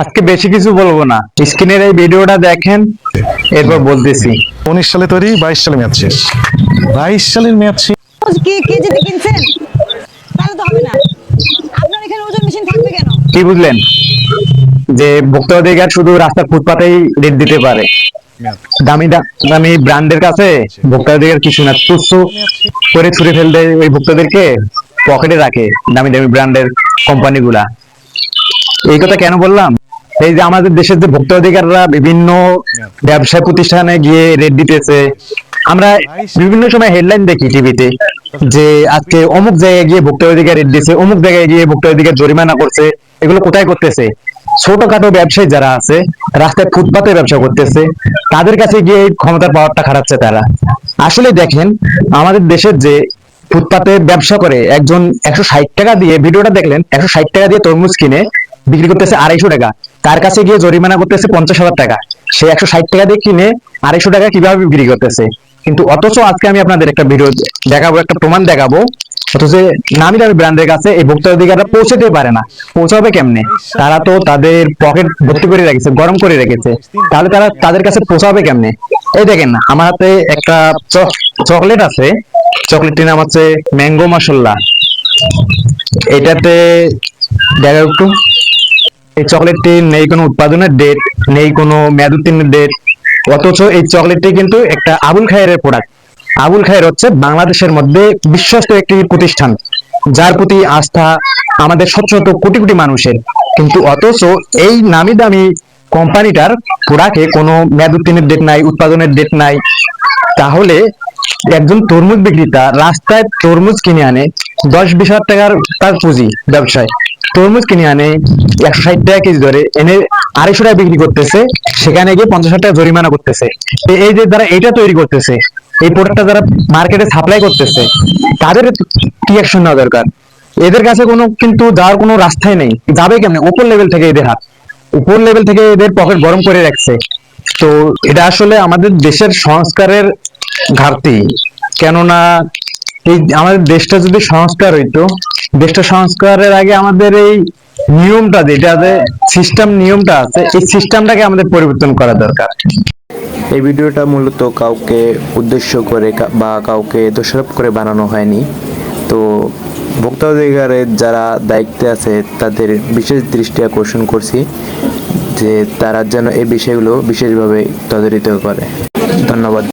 আজকে বেশি কিছু বলব না। স্ক্রিনের এই ভিডিওটা দেখেন এরপর বলতেছি। উনিশ সালে তৈরি বাইশ সালে মেয়াদ শেষ। বাইশ সালের মেয়াদ শেষ কি কেজিতে কিনছেন? তাহলে তো হবে না। আপনার এখানে ওজন মেশিন থাকবে কেন? কি বুঝলেন? যে ভোক্তা অধিকার শুধু রাস্তার ফুটপাতেই রেট দিতে পারে। দামি দামি ব্র্যান্ডের কাছে ভোক্তা অধিকার কিছু না তুচ্ছ করে ছুড়ে ফেল দেয় ওই ভোক্তাদেরকে পকেটে রাখে দামি দামি ব্র্যান্ডের কোম্পানিগুলা। এই কথা কেন বললাম? এই যে আমাদের দেশের যে ভোক্তা অধিকাররা বিভিন্ন ব্যবসা প্রতিষ্ঠানে গিয়ে রেট দিতেছে। আমরা বিভিন্ন সময় হেডলাইন দেখি টিভিতে যে আজকে অমুক জায়গায় গিয়ে ভোক্তা অধিকার রেট দিচ্ছে অমুক জায়গায় গিয়ে ভোক্তা অধিকার জরিমানা করছে এগুলো কোথায় করতেছে? ছোটখাটো ব্যবসায়ী যারা আছে রাস্তায় ফুটপাতে ব্যবসা করতেছে তাদের কাছে গিয়ে এই ক্ষমতার পাওয়ারটা খাটাচ্ছে তারা। আসলে দেখেন আমাদের দেশের যে ফুটপাতে ব্যবসা করে একজন একশো ষাট টাকা দিয়ে ভিডিওটা দেখলেন একশো ষাট টাকা দিয়ে তরমুজ কিনে বিক্রি করতেছে আড়াইশো টাকা। তার কাছে গিয়ে জরিমানা করতেছে পঞ্চাশ হাজার টাকা। সে একশো ষাট টাকা দিয়ে কিনে আড়াইশো টাকা কীভাবে বিক্রি করতেছে? কিন্তু অথচ আজকে আমি আপনাদের একটা ভিডিও দেখাবো, একটা প্রমাণ দেখাবো। অথচ নামি দামি ব্র্যান্ডের কাছে এই ভোক্তা অধিকারটা পৌঁছাতে পারে না। পৌঁছাবে কেমনে? তারা তো তাদের পকেট ভর্তি করে রেখেছে, গরম করে রেখেছে। তাহলে তারা তাদের কাছে পৌঁছাবে কেমনে? এই দেখেন, আমার হাতে একটা চকলেট আছে। চকলেটটির নাম হচ্ছে ম্যাঙ্গো মশলা। এটাতে দেখা একটু। এই চকলেটটি নেই কোনো উৎপাদনের ডেট নেই কোনো মেয়াদ উত্তীর্ণের ডেট অথচ এই চকলেটটি কিন্তু একটা আবুল খায়ের প্রোডাক্ট আবুল খায়ের হচ্ছে বাংলাদেশের মধ্যে বিশ্বস্ত একটি প্রতিষ্ঠান, যার প্রতি আস্থা আমাদের শত শত কোটি কোটি মানুষের। কিন্তু অথচ এই নামি দামি কোম্পানিটার প্রোডাক্টে কোনো মেয়াদ উত্তীর্ণের ডেট নাই, উৎপাদনের ডেট নাই। তাহলে একজন তরমুজ বিক্রেতা রাস্তায় তরমুজ কিনে আনে, দশ বিশ হাজার টাকার তার পুঁজি ব্যবসায়। তরমুজ কিনে আনে, একশো ষাট টাকা কেজি ধরে, এনে আড়াইশো টাকা বিক্রি করতেছে, সেখানে গিয়ে পঞ্চাশ টাকা জরিমানা করতেছে। এই যে যারা এইটা তৈরি করতেছে, এই প্রোডাক্টটা যারা মার্কেটে সাপ্লাই করতেছে, তাদের কি অ্যাকশন নেওয়া দরকার? এদের কাছে কোনো কিন্তু যাওয়ার কোনো রাস্তাই নেই। যাবে কেমনে? উপর লেভেল থেকে এদের হাত। উপর লেভেল থেকে এদের পকেট গরম করে রাখছে। তো এটা আসলে আমাদের দেশের সংস্কারের ঘাটতি। কেননা এই আমাদের দেশটা যদি সংস্কার হইতো, দেশটা সংস্কারের আগে আমাদের এই নিয়মটা যেটা সিস্টেম নিয়মটা আছে, এই সিস্টেমটাকে আমাদের পরিবর্তন করা দরকার। এই ভিডিওটা মূলত কাউকে উদ্দেশ্য করে বা কাউকে দোষারোপ করে বানানো হয়নি। তো ভোক্তা অধিকারের যারা দায়িত্বে আছে, তাদের বিশেষ দৃষ্টি আকর্ষণ করছি যে তারা যেন এই বিষয়গুলো বিশেষভাবে তদারিত করে। ধন্যবাদ।